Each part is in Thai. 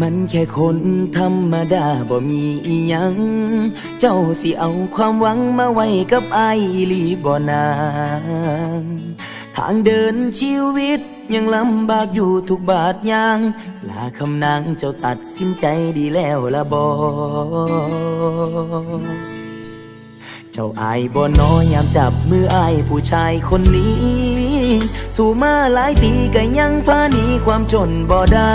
หันแค่คนธรรมดาบ่มีอีหยัง เจ้าสิเอาความหวังมาไว้กับไอายอีหลีบ่นางทางเดินชีวิตยังลำบากอยู่ทุกบาทยาง ลาคำนางเจ้าตัดสินใจดีแล้วละบอเจ้าอายบ่น้อยยามจับมืออายผู้ชายคนนี้ สู่มาหลายปีก็ยังพาหนีความจนบ่ได้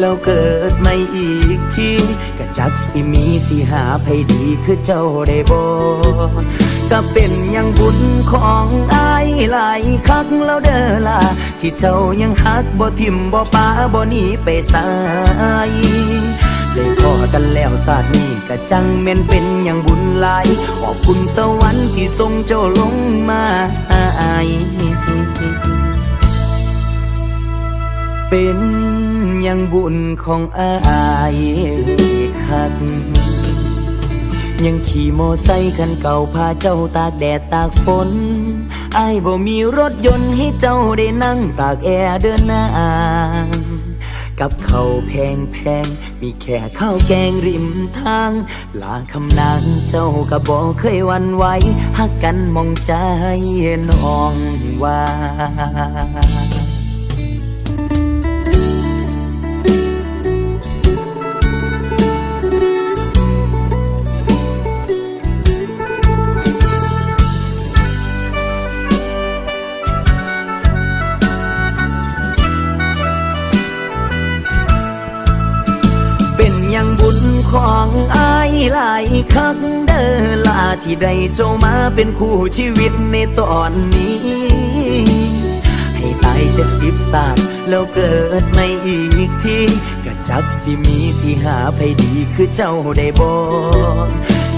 แล้วเกิดไม่อีกทีก็จักสิมีสิหาไผดีคือเจ้าได้บ่ก็เป็นยังบุญของอายหลายคักแล้วเด้อล่ะที่เจ้ายังฮักบ่ทิมบ่ปาบ่หนีไปสายได้พอกันแล้วศาสตร์นี้ก็จังแม่นเป็นอย่างบุญหลาย ขอบคุณสวรรค์ที่ทรงเจ้าลงมาอเป็น ย่างบุญของอายคัก ยังขี่โมอไซค์คันเก่าพาเจ้าตากแดดตากฝนอายบ่มีรถยนต์ให้เจ้าได้นั่งตากแอร์เดินหน้ากับเขาวแพงแพง มีแค่ข้าวแกงริมทาง ลาคำนางเจ้าก็บอกเคยวันไหวหักกันมองใจน้องว่า งบุญของอายหลายคักเด้อลาที่ได้เจ้ามาเป็นคู่ชีวิตในตอนนี้ ให้ตายจากสิบศาสตร์แล้วเกิดไม่อีกทีก็จักสิมีสิหาไผดีคือเจ้าได้บ่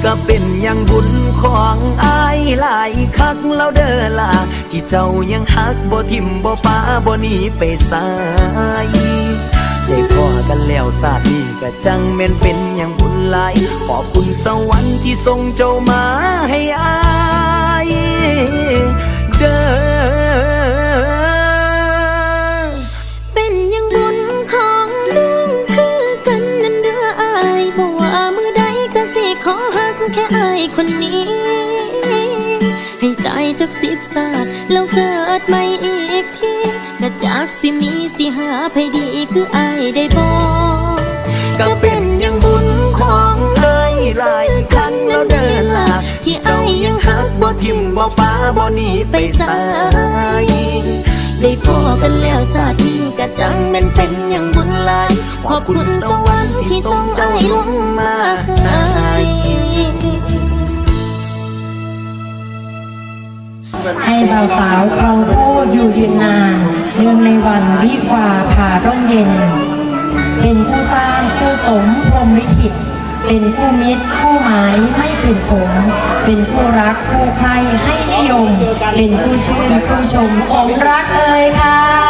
ก็เป็นอย่างบุญของอายหลายคักแล้วเด้อล่ะที่เจ้ายังฮักบ่ทิมบ่ปาบ่หนีไปสาย ได้พอกันแล้วศาสตร์นี้ก็จังแม่นเป็นอย่างบุญหลาย ขอบคุณสวรรค์ที่ทรงเจ้ามาให้อายเด้อเป็นอยังบุญของน้องคือกันนั่นเด้ออายบอกว่ามือใดก็สิขอหักแค่อายคนนี้ ให้ตายจากสิบศาสตร์แล้วเกิดใหม่อีกที จากสิมีสิหาไผดีคืออายได้บอกก็เป็นอย่างบุญของเอ้ยหลายครั้งแล้วเดินลาที่เจ้ายังฮักบ่ทิมบ่ปาบ่หนีไปสายได้พอกันแล้วศาสตร์นี้ก็จังมันเป็นอย่างบุญหลายขอบคุณสวรรค์ที่ทรงใจลงมาให้ให้บ่าวสาวครองคู่อยู่ยืนนาน เนื่องในวันวิวาผ่าร่มเย็น เป็นผู้สร้างผู้สมพรมลิขิต เป็นผู้มิตรผู้หมายไม่ขืนผมเป็นผู้รักผู้ใครให้นิยม เป็นผู้ชื่นผู้ชมสมรักเอ่ยค่ะ